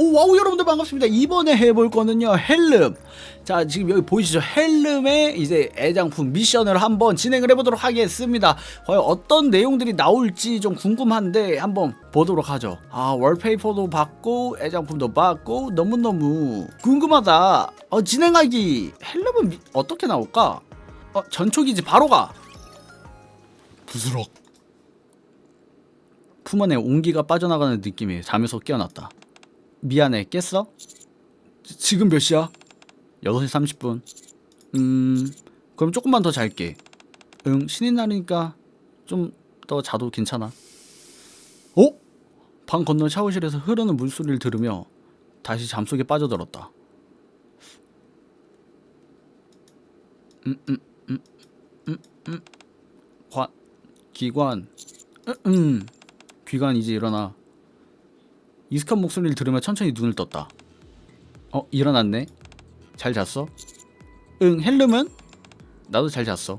오 와우 여러분들 반갑습니다. 이번에 해볼 거는요 헬름. 자 지금 여기 보이시죠? 헬름의 이제 애장품 미션을 한번 진행을 해보도록 하겠습니다. 과연 어떤 내용들이 나올지 좀 궁금한데 한번 보도록 하죠. 아 월페이퍼도 받고 애장품도 받고 너무너무 궁금하다. 어 진행하기. 헬름은 미- 어떻게 나올까? 어 전초기지 바로 가. 부스럭. 품 안에 온기가 빠져나가는 느낌이 잠에서 깨어났다 미안해. 깼어? 지- 지금 몇 시야? 6시 30분. 음 그럼 조금만 더 잘게. 응 신인 날이니까 좀 더 자도 괜찮아. 어? 방 건너 샤워실에서 흐르는 물소리를 들으며 다시 잠속에 빠져들었다. 음, 음음음음음. 관 기관. 음, 음. 귀관 이제 일어나 익숙한 목소리를 들으며 천천히 눈을 떴다. 어, 일어났네. 잘 잤어? 응, 헬름은? 나도 잘 잤어.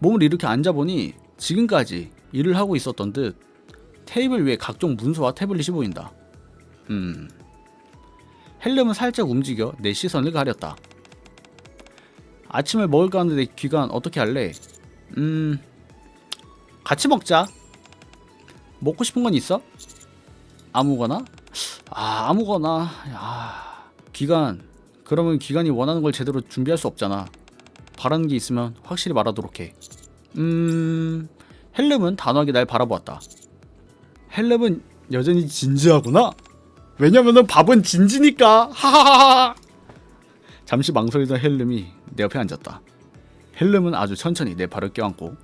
몸을 이렇게 앉아보니 지금까지 일을 하고 있었던 듯 테이블 위에 각종 문서와 태블릿이 보인다. 음. 헬름은 살짝 움직여 내 시선을 가렸다. 아침을 먹을까 하는데 귀간 어떻게 할래? 음. 같이 먹자. 먹고 싶은 건 있어? 아무거나? 아 아무거나. 야 기간. 그러면 기간이 원하는 걸 제대로 준비할 수 없잖아. 바라는 게 있으면 확실히 말하도록 해음 헬름은 단호하게 날 바라보았다. 헬름은 여전히 진지하구나? 왜냐면은 밥은 진지니까. 하하하하. 잠시 망설이던 헬름이 내 옆에 앉았다. 헬름은 아주 천천히 내 발을 껴안고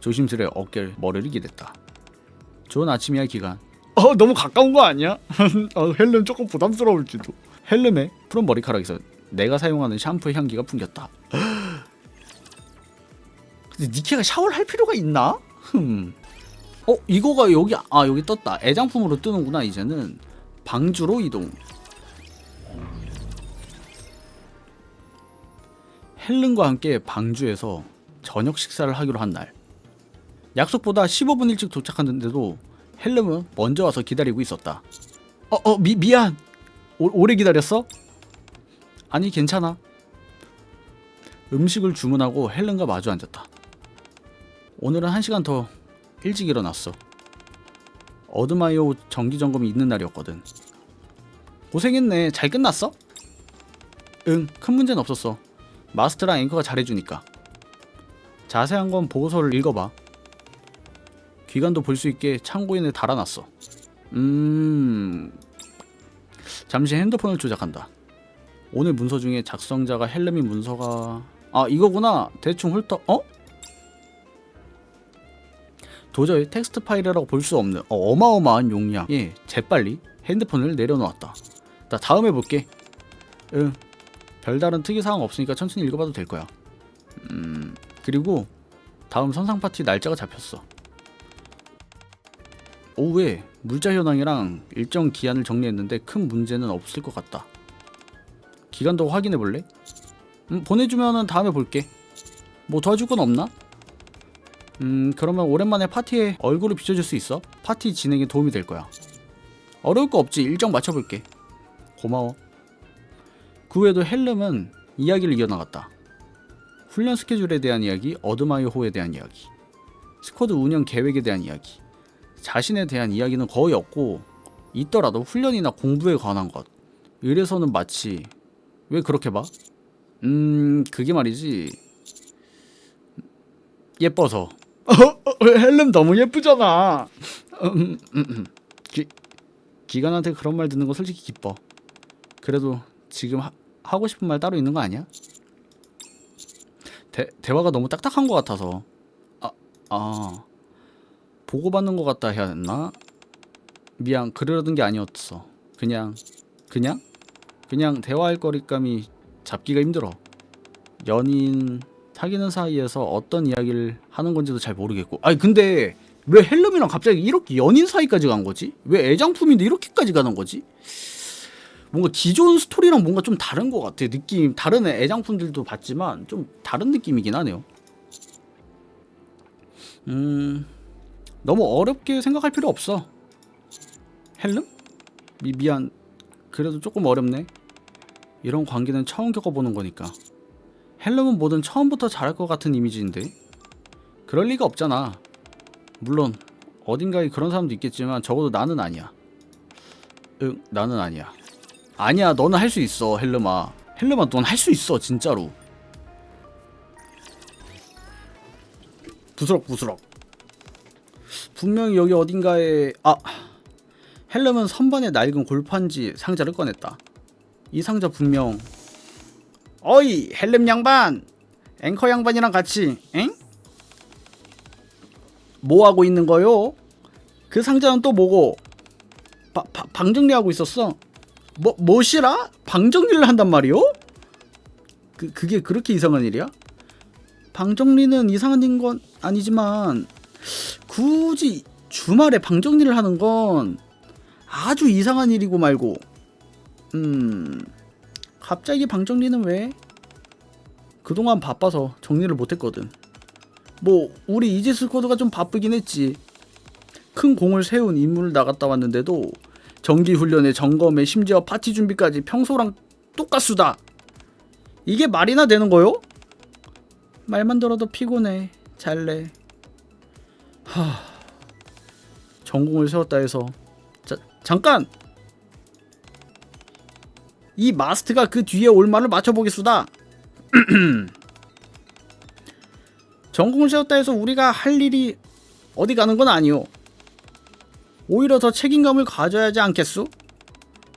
조심스레 어깨 머리를 기댔다 좋은 아침이야 기간. 어 너무 가까운 거 아니야? 어, 헬름 조금 부담스러울지도. 헬름의 푸른 머리카락에서 내가 사용하는 샴푸의 향기가 풍겼다. 근데 니케가 샤워를 할 필요가 있나? 흠. 어 이거가 여기 아 여기 떴다. 애장품으로 뜨는구나 이제는. 방주로 이동. 헬름과 함께 방주에서 저녁 식사를 하기로 한 날. 약속보다 15분 일찍 도착하는데도 헬름은 먼저 와서 기다리고 있었다. 어, 어, 미, 미안. 오, 오래 기다렸어? 아니, 괜찮아. 음식을 주문하고 헬름과 마주 앉았다. 오늘은 한 시간 더 일찍 일어났어. 어드마이오 정기 점검이 있는 날이었거든. 고생했네. 잘 끝났어? 응, 큰 문제는 없었어. 마스터랑 앵커가 잘해주니까. 자세한 건 보고서를 읽어봐. 기간도 볼 수 있게 창고인에 달아놨어. 음. 잠시 핸드폰을 조작한다. 오늘 문서 중에 작성자가 헬름인 문서가 아 이거구나 대충 훑어 어? 도저히 텍스트 파일이라고 볼 수 없는 어, 어마어마한 용량에 재빨리 핸드폰을 내려놓았다. 나 다음에 볼게. 응. 별다른 특이 사항 없으니까 천천히 읽어봐도 될 거야. 음 그리고 다음 선상 파티 날짜가 잡혔어. 오후에 물자 현황이랑 일정 기한을 정리했는데 큰 문제는 없을 것 같다. 기간도 확인해 볼래? 음, 보내주면은 다음에 볼게. 뭐 도와줄 건 없나? 음, 그러면 오랜만에 파티에 얼굴을 비춰줄 수 있어? 파티 진행에 도움이 될 거야. 어려울 거 없지. 일정 맞춰볼게. 고마워. 그 후에도 헬름은 이야기를 이어나갔다. 훈련 스케줄에 대한 이야기, 어드마이호에 대한 이야기, 스쿼드 운영 계획에 대한 이야기, 자신에 대한 이야기는 거의 없고 있더라도 훈련이나 공부에 관한 것. 이래서는 마치 왜 그렇게 봐? 음 그게 말이지. 예뻐서. 헬름 너무 예쁘잖아. 음, 음, 음. 기, 기관한테 그런 말 듣는 거 솔직히 기뻐. 그래도 지금 하, 하고 싶은 말 따로 있는 거 아니야? 대, 대화가 너무 딱딱한 것 같아서. 아, 아 보고받는 것 같다 해야 했나? 미안 그러던 게 아니었어 그냥 그냥 그냥 대화할 거리감이 잡기가 힘들어 연인 사귀는 사이에서 어떤 이야기를 하는 건지도 잘 모르겠고 아니 근데 왜 헬름이랑 갑자기 이렇게 연인 사이까지 간 거지? 왜 애장품인데 이렇게까지 가는 거지? 뭔가 기존 스토리랑 뭔가 좀 다른 것 같아 느낌 다른 애장품들도 봤지만 좀 다른 느낌이긴 하네요 음 너무 어렵게 생각할 필요 없어. 헬름? 미, 미안. 그래도 조금 어렵네. 이런 관계는 처음 겪어보는 거니까. 헬름은 뭐든 처음부터 잘할 것 같은 이미지인데. 그럴 리가 없잖아. 물론 어딘가에 그런 사람도 있겠지만 적어도 나는 아니야. 응 나는 아니야. 아니야 너는 할 수 있어 헬름아. 헬름아 넌 할 수 있어 진짜로. 부스럭 부스럭 분명히 여기 어딘가에 아 헬름은 선반에 낡은 골판지 상자를 꺼냈다 이 상자 분명 어이 헬름 양반 앵커 양반이랑 같이 엥? 뭐 하고 있는 거요? 그 상자는 또 뭐고? 바, 바, 방 정리하고 있었어. 뭐 뭐시라? 방 정리를 한단 말이요? 그 그게 그렇게 이상한 일이야? 방 정리는 이상한 건 아니지만 굳이 주말에 방 정리를 하는 건 아주 이상한 일이고 말고 음 갑자기 방 정리는 왜? 그동안 바빠서 정리를 못했거든. 뭐 우리 이지스 코드가 좀 바쁘긴 했지. 큰 공을 세운 임무를 나갔다 왔는데도 정기 훈련에 점검에 심지어 파티 준비까지 평소랑 똑같수다. 이게 말이나 되는 거요? 말만 들어도 피곤해. 잘래. 하. 전공을 세웠다 해서 자, 잠깐. 이 마스트가 그 뒤에 올 말을 맞춰보겠수다. 전공을 세웠다 해서 우리가 할 일이 어디 가는 건 아니오. 오히려 더 책임감을 가져야 하지 않겠소?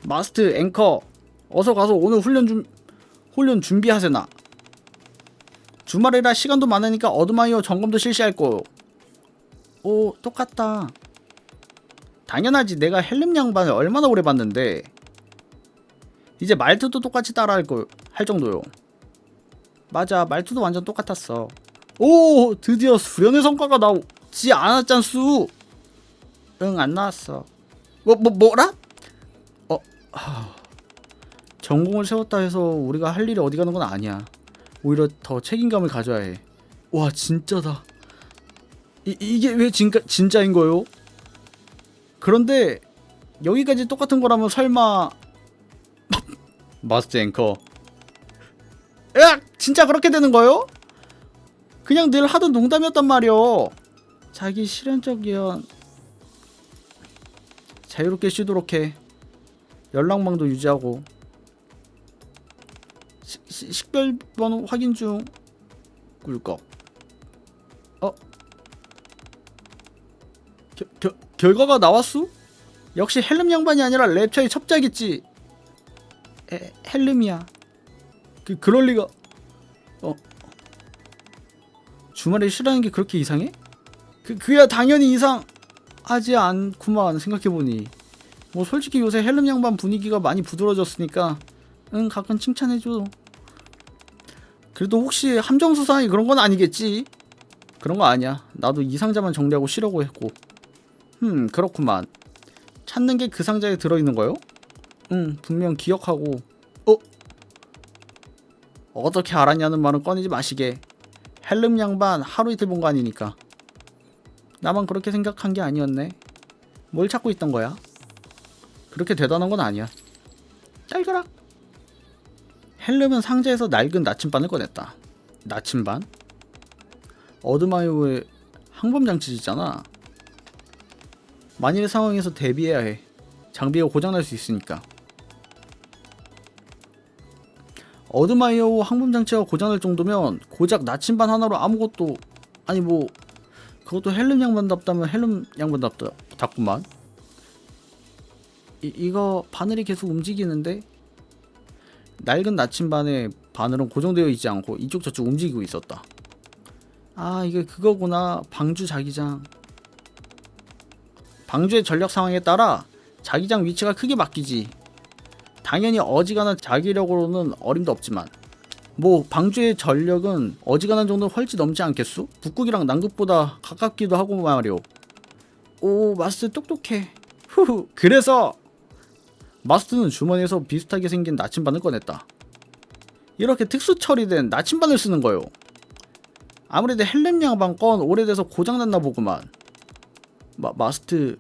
마스트 앵커 어서 가서 오늘 훈련 좀 훈련 준비하세나. 주말이라 시간도 많으니까 어드마이어 점검도 실시할 거요. 오 똑같다. 당연하지 내가 헬름 양반을 얼마나 오래 봤는데 이제 말투도 똑같이 따라할 거할 정도요. 맞아 말투도 완전 똑같았어. 오 드디어 수련의 성과가 나오지 않았잖수. 응 안 나왔어. 뭐 뭐 뭐, 라 어 하... 전공을 세웠다 해서 우리가 할 일이 어디 가는 건 아니야. 오히려 더 책임감을 가져야 해. 와 진짜다. 이, 이게 왜 진짜 진짜인 거요? 그런데 여기까지 똑같은 거라면 설마 마스터 앵커 야 진짜 그렇게 되는 거요? 그냥 늘 하던 농담이었단 말이오. 자기 실현적이야. 자유롭게 쉬도록 해. 연락망도 유지하고. 시, 시, 식별번호 확인 중. 꿀꺽. 겨, 겨, 결과가 나왔수? 역시 헬름 양반이 아니라 랩처의 첩자겠지. 에, 헬름이야. 그 그럴 리가. 어. 주말에 쉬라는 게 그렇게 이상해? 그 그야 당연히 이상하지 않구만 생각해 보니. 뭐 솔직히 요새 헬름 양반 분위기가 많이 부드러졌으니까 응 가끔 칭찬해줘. 그래도 혹시 함정 수사이 그런 건 아니겠지? 그런 거 아니야. 나도 이 상자만 정리하고 쉬려고 했고. 음 그렇구만. 찾는 게 그 상자에 들어있는 거요? 응 분명 기억하고. 어? 어떻게 알았냐는 말은 꺼내지 마시게. 헬름 양반 하루 이틀 본 거 아니니까. 나만 그렇게 생각한 게 아니었네. 뭘 찾고 있던 거야? 그렇게 대단한 건 아니야. 잘 가라. 헬름은 상자에서 낡은 나침반을 꺼냈다. 나침반? 어드마이오의 항범 장치잖아. 만일의 상황에서 대비해야 해. 장비가 고장날 수 있으니까. 어드마이어 항범 장치가 고장날 정도면 고작 나침반 하나로 아무것도 아니 뭐 그것도 헬름 양반답다면 헬름 양반답다 답구만. 이, 이거 바늘이 계속 움직이는데 낡은 나침반에 바늘은 고정되어 있지 않고 이쪽 저쪽 움직이고 있었다. 아 이게 그거구나 방주 자기장. 방주의 전력 상황에 따라 자기장 위치가 크게 바뀌지. 당연히 어지간한 자기력으로는 어림도 없지만 뭐 방주의 전력은 어지간한 정도 훨씬 넘지 않겠소? 북극이랑 남극보다 가깝기도 하고 말이오. 오 마스터 똑똑해. 후후. 그래서 마스터는 주머니에서 비슷하게 생긴 나침반을 꺼냈다. 이렇게 특수 처리된 나침반을 쓰는 거요. 아무래도 헬렘 양반 건 오래돼서 고장났나 보구만. 마, 마스트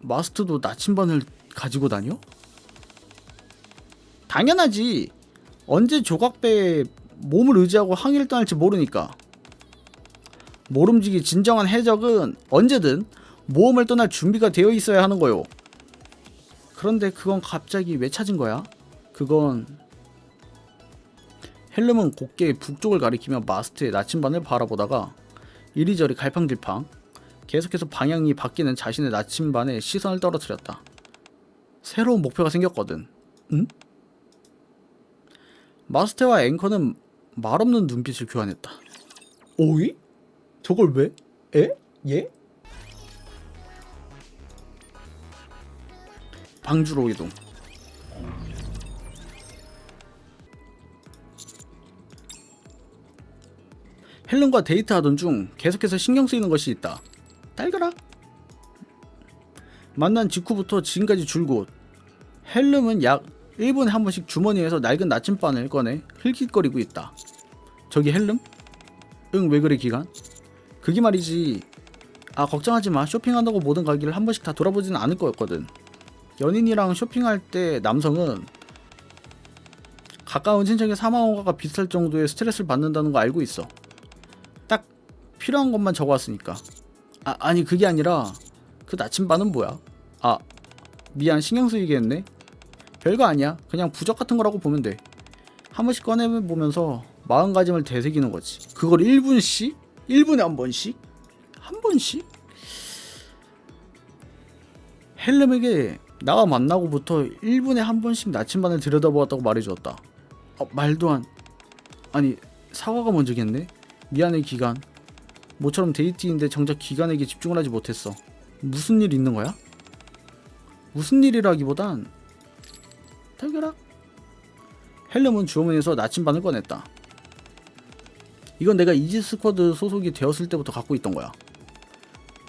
마스터도 나침반을 가지고 다녀? 당연하지. 언제 조각배에 몸을 의지하고 항해를 떠날지 모르니까. 모름지기 진정한 해적은 언제든 모험을 떠날 준비가 되어 있어야 하는 거요. 그런데 그건 갑자기 왜 찾은 거야? 그건 헬름은 곱게 북쪽을 가리키며 마스트의 나침반을 바라보다가 이리저리 갈팡질팡 계속해서 방향이 바뀌는 자신의 나침반에 시선을 떨어뜨렸다. 새로운 목표가 생겼거든. 응? 마스테와 앵커는 말없는 눈빛을 교환했다. 오이? 저걸 왜? 에? 예? 방주로 이동. 헬렌과 데이트하던 중 계속해서 신경 쓰이는 것이 있다. 딸그락. 만난 직후부터 지금까지 줄곧 헬름은 약 1분에 한 번씩 주머니에서 낡은 나침반을 꺼내 흘깃거리고 있다. 저기 헬름? 응, 왜 그래 기간? 그게 말이지. 아, 걱정하지 마. 쇼핑한다고 모든 가게를 한 번씩 다 돌아보지는 않을 거였거든. 연인이랑 쇼핑할 때 남성은 가까운 친척의 사망원가가 비슷할 정도의 스트레스를 받는다는 거 알고 있어. 딱 필요한 것만 적어왔으니까. 아, 아니 그게 아니라 그 나침반은 뭐야? 아, 미안 신경 쓰이게 했네. 별거 아니야. 그냥 부적 같은 거라고 보면 돼. 한 번씩 꺼내보면서 마음가짐을 되새기는 거지. 그걸 1분씩? 1분에 한 번씩? 한 번씩? 헬름에게 나와 만나고부터 1분에 한 번씩 나침반을 들여다보았다고 말해주었다. 어, 말도 안... 아니 사과가 먼저겠네? 미안해 기간. 모처럼 데이트인데 정작 기간에게 집중을 하지 못했어. 무슨 일 있는 거야? 무슨 일이라기보단 달걀아. 헬름은 주머니에서 나침반을 꺼냈다. 이건 내가 이지 스쿼드 소속이 되었을 때부터 갖고 있던 거야.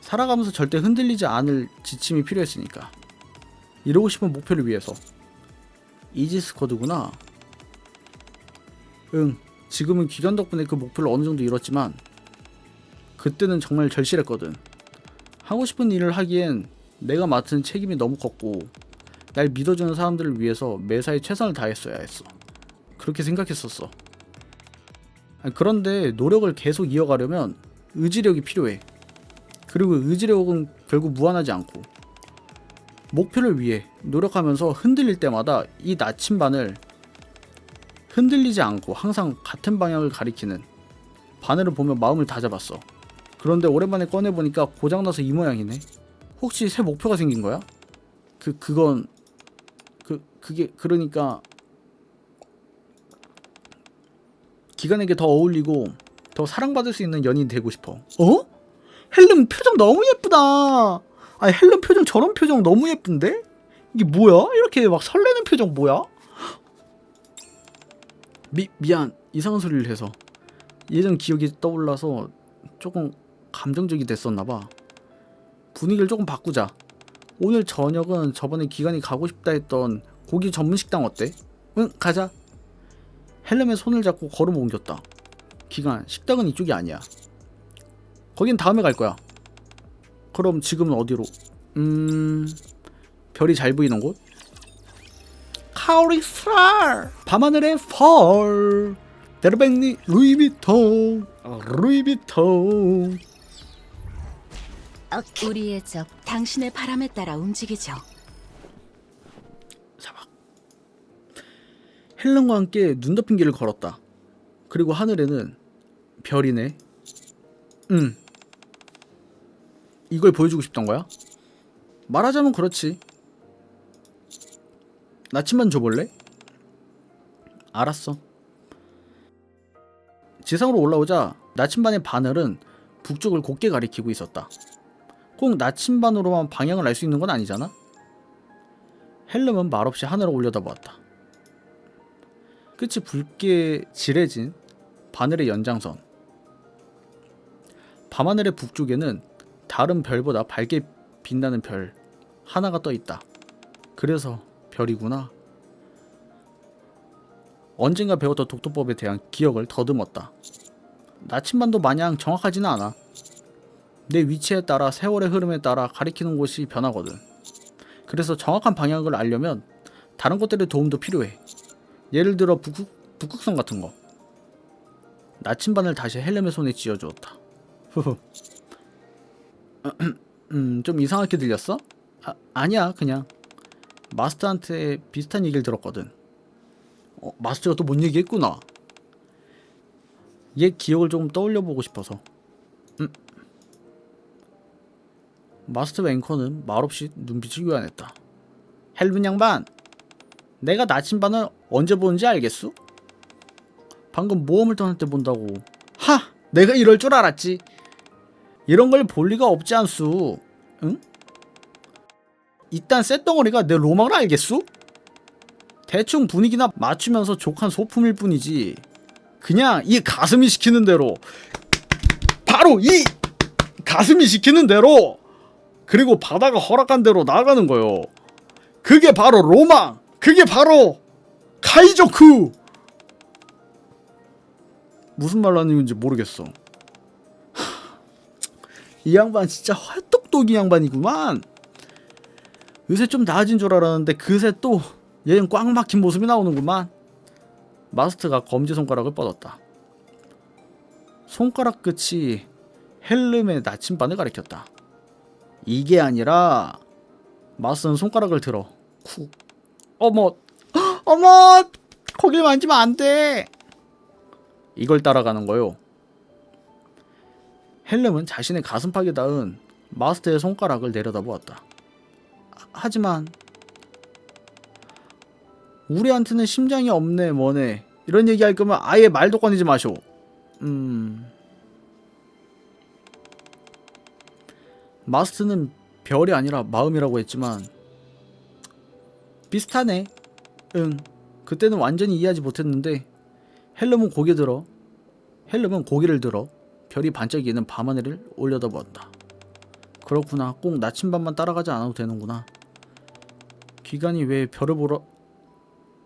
살아가면서 절대 흔들리지 않을 지침이 필요했으니까. 이루고 싶은 목표를 위해서. 이지 스쿼드구나. 응, 지금은 기간 덕분에 그 목표를 어느 정도 이뤘지만 그때는 정말 절실했거든. 하고 싶은 일을 하기엔 내가 맡은 책임이 너무 컸고 날 믿어주는 사람들을 위해서 매사에 최선을 다했어야 했어. 그렇게 생각했었어. 그런데 노력을 계속 이어가려면 의지력이 필요해. 그리고 의지력은 결국 무한하지 않고 목표를 위해 노력하면서 흔들릴 때마다 이 나침반을 흔들리지 않고 항상 같은 방향을 가리키는 바늘을 보며 마음을 다잡았어. 그런데 오랜만에 꺼내보니까 고장나서 이 모양이네. 혹시 새 목표가 생긴 거야? 그, 그건, 그, 그게, 그러니까, 기간에게 더 어울리고 더 사랑받을 수 있는 연인이 되고 싶어. 어? 헬름 표정 너무 예쁘다. 아, 헬름 표정 저런 표정 너무 예쁜데? 이게 뭐야? 이렇게 막 설레는 표정 뭐야? 미 미안 이상한 소리를 해서 예전 기억이 떠올라서 조금 감정적이 됐었나 봐. 분위기를 조금 바꾸자. 오늘 저녁은 저번에 기간이 가고 싶다 했던 고기 전문 식당 어때? 응, 가자. 헬름의 손을 잡고 걸음 옮겼다. 기간, 식당은 이쪽이 아니야. 거긴 다음에 갈 거야. 그럼 지금은 어디로? 음, 별이 잘 보이는 곳? 카오리스랄 밤하늘의 펄 데르뱅니 루이비통 루이비통 우리의 적 당신의 바람에 따라 움직이죠. 사막 헬렌과 함께 눈 덮인 길을 걸었다. 그리고 하늘에는 별이네. 음 이걸 보여주고 싶던 거야? 말하자면 그렇지. 나침반 줘볼래? 알았어. 지상으로 올라오자 나침반의 바늘은 북쪽을 곱게 가리키고 있었다 꼭 나침반으로만 방향을 알 수 있는 건 아니잖아? 헬름은 말없이 하늘을 올려다보았다. 끝이 붉게 지레진 바늘의 연장선. 밤하늘의 북쪽에는 다른 별보다 밝게 빛나는 별 하나가 떠 있다. 그래서 별이구나. 언젠가 배웠던 독도법에 대한 기억을 더듬었다. 나침반도 마냥 정확하지는 않아. 내 위치에 따라 세월의 흐름에 따라 가리키는 곳이 변하거든. 그래서 정확한 방향을 알려면 다른 것들의 도움도 필요해. 예를 들어 북극, 북극성 같은 거. 나침반을 다시 헬름의 손에 쥐어주었다. 후후. 음, 좀 이상하게 들렸어? 아, 아니야, 그냥 마스터한테 비슷한 얘기를 들었거든. 어, 마스터가 또 뭔 얘기 했구나. 옛 기억을 조금 떠올려 보고 싶어서. 음. 마스터 앵커는 말없이 눈빛을 교환했다. 헬븐 양반, 내가 나침반을 언제 보는지 알겠수? 방금 모험을 떠날 때 본다고. 하! 내가 이럴 줄 알았지. 이런 걸 볼 리가 없지 않수. 응? 이딴 쇳덩어리가 내 로망을 알겠수? 대충 분위기나 맞추면서 족한 소품일 뿐이지. 그냥 이 가슴이 시키는 대로 바로 이 가슴이 시키는 대로 그리고 바다가 허락한 대로 나가는 거요. 그게 바로 로망. 그게 바로 카이조쿠. 무슨 말로 하는 건지 모르겠어. 하, 이 양반 진짜 활똑똑이 양반이구만. 요새 좀 나아진 줄 알았는데 그새 또 얘는 꽉 막힌 모습이 나오는구만. 마스트가 검지 손가락을 뻗었다. 손가락 끝이 헬름의 나침반을 가리켰다. 이게 아니라 마스는 손가락을 들어 쿡 어머 어머 거길 만지면 안 돼. 이걸 따라가는 거요. 헬름은 자신의 가슴팍에 닿은 마스터의 손가락을 내려다보았다. 하- 하지만 우리한테는 심장이 없네 뭐네 이런 얘기할 거면 아예 말도 꺼내지 마쇼. 음. 마스트는 별이 아니라 마음이라고 했지만 비슷하네. 응. 그때는 완전히 이해하지 못했는데 헬름은 고개 들어 헬름은 고개를 들어 별이 반짝이는 밤하늘을 올려다보았다. 그렇구나. 꼭 나침반만 따라가지 않아도 되는구나. 기관이 왜 별을 보러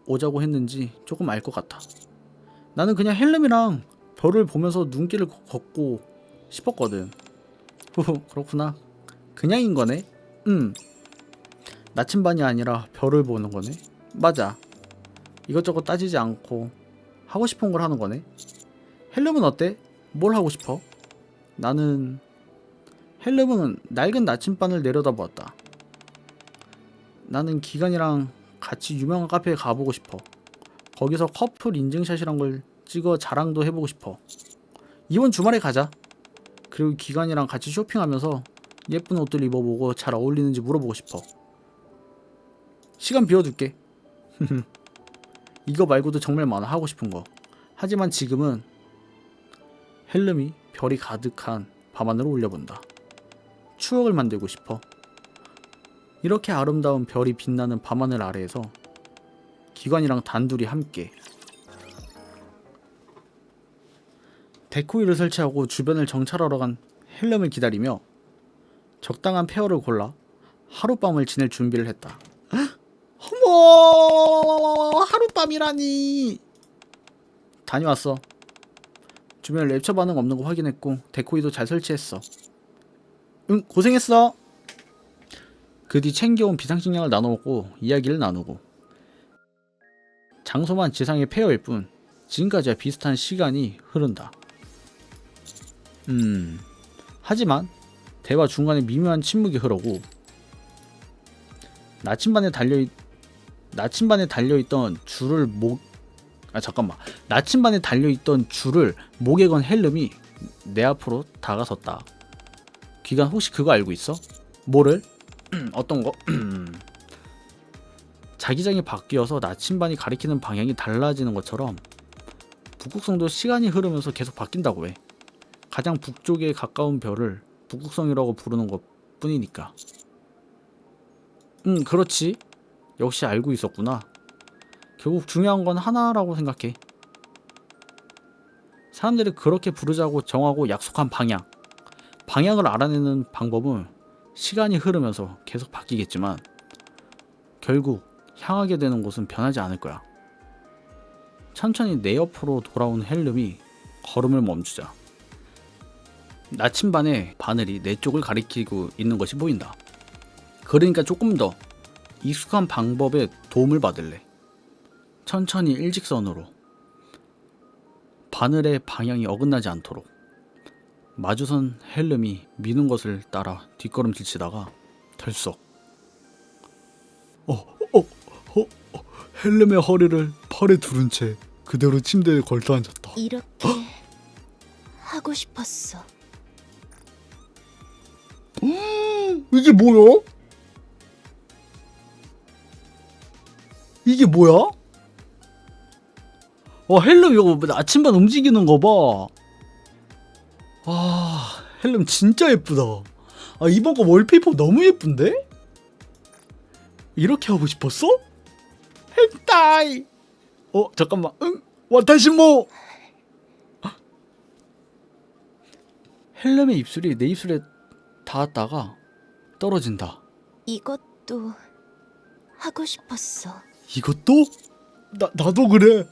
오자고 했는지 조금 알 것 같아. 나는 그냥 헬름이랑 별을 보면서 눈길을 걷- 걷고 싶었거든. 후후 그렇구나. 그냥인 거네. 음. 나침반이 아니라 별을 보는 거네. 맞아. 이것저것 따지지 않고 하고 싶은 걸 하는 거네. 헬름은 어때? 뭘 하고 싶어? 나는 헬름은 낡은 나침반을 내려다 보았다. 나는 기관이랑 같이 유명한 카페에 가보고 싶어. 거기서 커플 인증샷이란 걸 찍어 자랑도 해보고 싶어. 이번 주말에 가자. 그리고 기관이랑 같이 쇼핑하면서 예쁜 옷들 입어보고 잘 어울리는지 물어보고 싶어. 시간 비워둘게. 이거 말고도 정말 많아 하고 싶은 거. 하지만 지금은 헬름이 별이 가득한 밤하늘을 올려본다. 추억을 만들고 싶어. 이렇게 아름다운 별이 빛나는 밤하늘 아래에서 기관이랑 단둘이 함께 데코이를 설치하고 주변을 정찰하러 간 헬름을 기다리며 적당한 페어를 골라 하룻밤을 지낼 준비를 했다. 어머 하룻밤이라니 다녀왔어. 주변 랩처 반응 없는 거 확인했고 데코이도 잘 설치했어. 응 고생했어. 그 뒤 챙겨온 비상식량을 나눠 먹고 이야기를 나누고 장소만 지상의 페어일 뿐 지금까지와 비슷한 시간이 흐른다. 음 하지만 대화 중간에 미묘한 침묵이 흐르고 나침반에 달려 나침반에 달려 있던 줄을 목 아 잠깐만 나침반에 달려 있던 줄을 목에 건 헬름이 내 앞으로 다가섰다. 기관 혹시 그거 알고 있어? 뭐를? 어떤 거? 자기장이 바뀌어서 나침반이 가리키는 방향이 달라지는 것처럼 북극성도 시간이 흐르면서 계속 바뀐다고 해. 가장 북쪽에 가까운 별을 북극성이라고 부르는 것 뿐이니까. 응, 그렇지. 역시 알고 있었구나. 결국 중요한 건 하나라고 생각해. 사람들이 그렇게 부르자고 정하고 약속한 방향. 방향을 알아내는 방법은 시간이 흐르면서 계속 바뀌겠지만 결국 향하게 되는 곳은 변하지 않을 거야. 천천히 내 옆으로 돌아온 헬름이 걸음을 멈추자. 나침반의 바늘이 내 쪽을 가리키고 있는 것이 보인다. 그러니까 조금 더 익숙한 방법에 도움을 받을래. 천천히 일직선으로. 바늘의 방향이 어긋나지 않도록. 마주선 헬름이 미는 것을 따라 뒷걸음질 치다가 덜썩. 어, 어, 어, 어, 헬름의 허리를 팔에 두른 채 그대로 침대에 걸터 앉았다. 이렇게 하고 싶었어. 이게 뭐야? 이게 뭐야? 와 헬름 이거 아침반 움직이는 거 봐. 와 헬름 진짜 예쁘다. 아 이번 거 월페이퍼 너무 예쁜데? 이렇게 하고 싶었어? 헨타이. 어 잠깐만. 응. 와타시모. 헬름의 입술이 내 입술에 닿았다가 떨어진다. 이것도 하고 싶었어. 이것도? 나 나도 그래.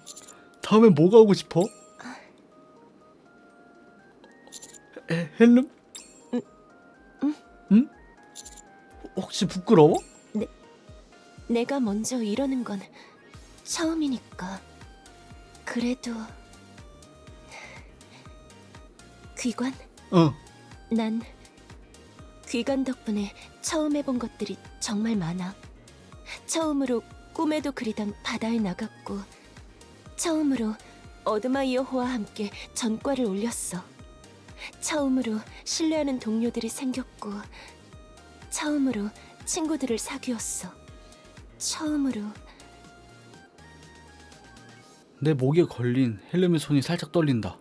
다음에 뭐가 하고 싶어? 에, 헬름? 응, 응. 응? 혹시 부끄러워? 내가 먼저 이러는 건 처음이니까. 그래도 귀관? 어. 난 귀관 덕분에 처음 해본 것들이 정말 많아. 처음으로 꿈에도 그리던 바다에 나갔고, 처음으로 어드마이어호와 함께 전과를 올렸어. 처음으로 신뢰하는 동료들이 생겼고, 처음으로 친구들을 사귀었어. 처음으로 내 목에 걸린 헬름의 손이 살짝 떨린다.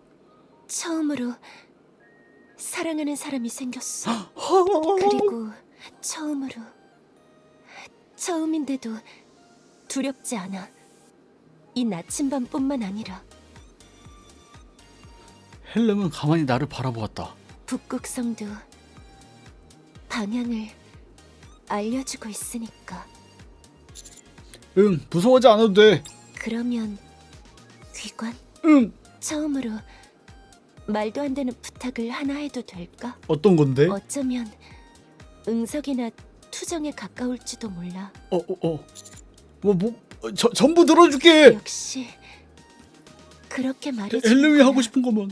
처음으로 사랑하는 사람이 생겼어. 그리고 처음으로 처음인데도 두렵지 않아. 이 나침반뿐만 아니라 헬름은 가만히 나를 바라보았다. 북극성도 방향을 알려주고 있으니까. 응, 무서워하지 않아도 돼. 그러면 귀관 응. 처음으로 말도 안 되는 부탁을 하나 해도 될까? 어떤 건데? 어, 어쩌면 응석이나 투정에 가까울지도 몰라. 어, 어. 뭐, 뭐, 어, 저, 전부 들어줄게. 역시 그렇게 말해주. 헬름이 하고 싶은 거면.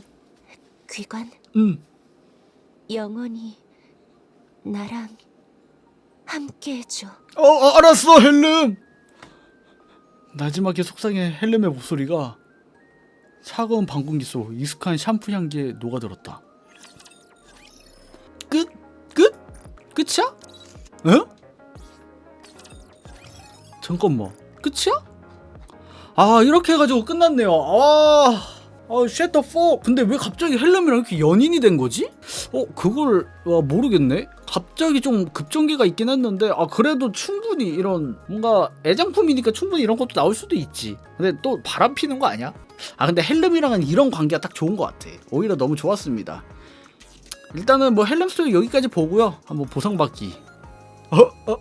귀관 응. 영원히 나랑 함께 해줘. 어, 어, 알았어, 헬름. 나지막에 속상해 헬름의 목소리가 차가운 방공기 속 익숙한 샴푸 향기에 녹아들었다. 끝? 끝? 끝이야? 응? 잠깐만, 끝이야? 아 이렇게 해가지고 끝났네요. 아, 아 쉣더 포. 근데 왜 갑자기 헬름이랑 이렇게 연인이 된 거지? 어 그걸 와, 모르겠네. 갑자기 좀 급전개가 있긴 했는데 아 그래도 충분히 이런 뭔가 애장품이니까 충분히 이런 것도 나올 수도 있지. 근데 또 바람 피는 거 아니야? 아 근데 헬름이랑은 이런 관계가 딱 좋은 것 같아. 오히려 너무 좋았습니다. 일단은 뭐 헬름 스토리 여기까지 보고요. 한번 보상받기. 어? 어?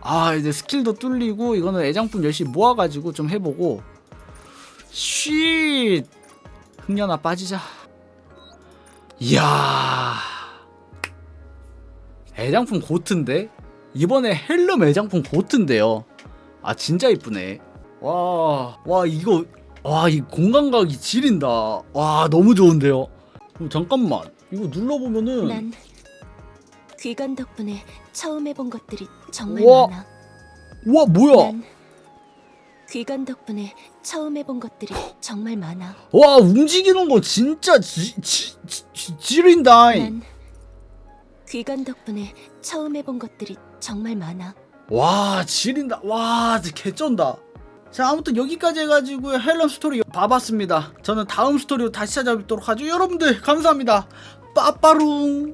아 이제 스킬도 뚫리고 이거는 애장품 열심히 모아가지고 좀 해보고 쉿 흥년아 빠지자 이야 애장품 고트인데 이번에 헬름 애장품 고트인데요 아 진짜 이쁘네 와 와 이거 와 이 공간각이 지린다 와 너무 좋은데요 어, 잠깐만 이거 눌러보면은 난 귀관 덕분에 처음 해본 것들이 정말 우와. 많아. 와 뭐야 난 귀관 덕분에 처음 해본 것들이 정말 많아. 와 움직이는 거 진짜 지, 지, 지, 지, 지린다 난 귀관 덕분에 처음 해본 것들이 정말 많아. 와 지린다 와 진짜 개쩐다 자 아무튼 여기까지 해가지고 헬런 스토리 봐봤습니다. 저는 다음 스토리로 다시 찾아뵙도록 하죠. 여러분들 감사합니다. 빠빠룽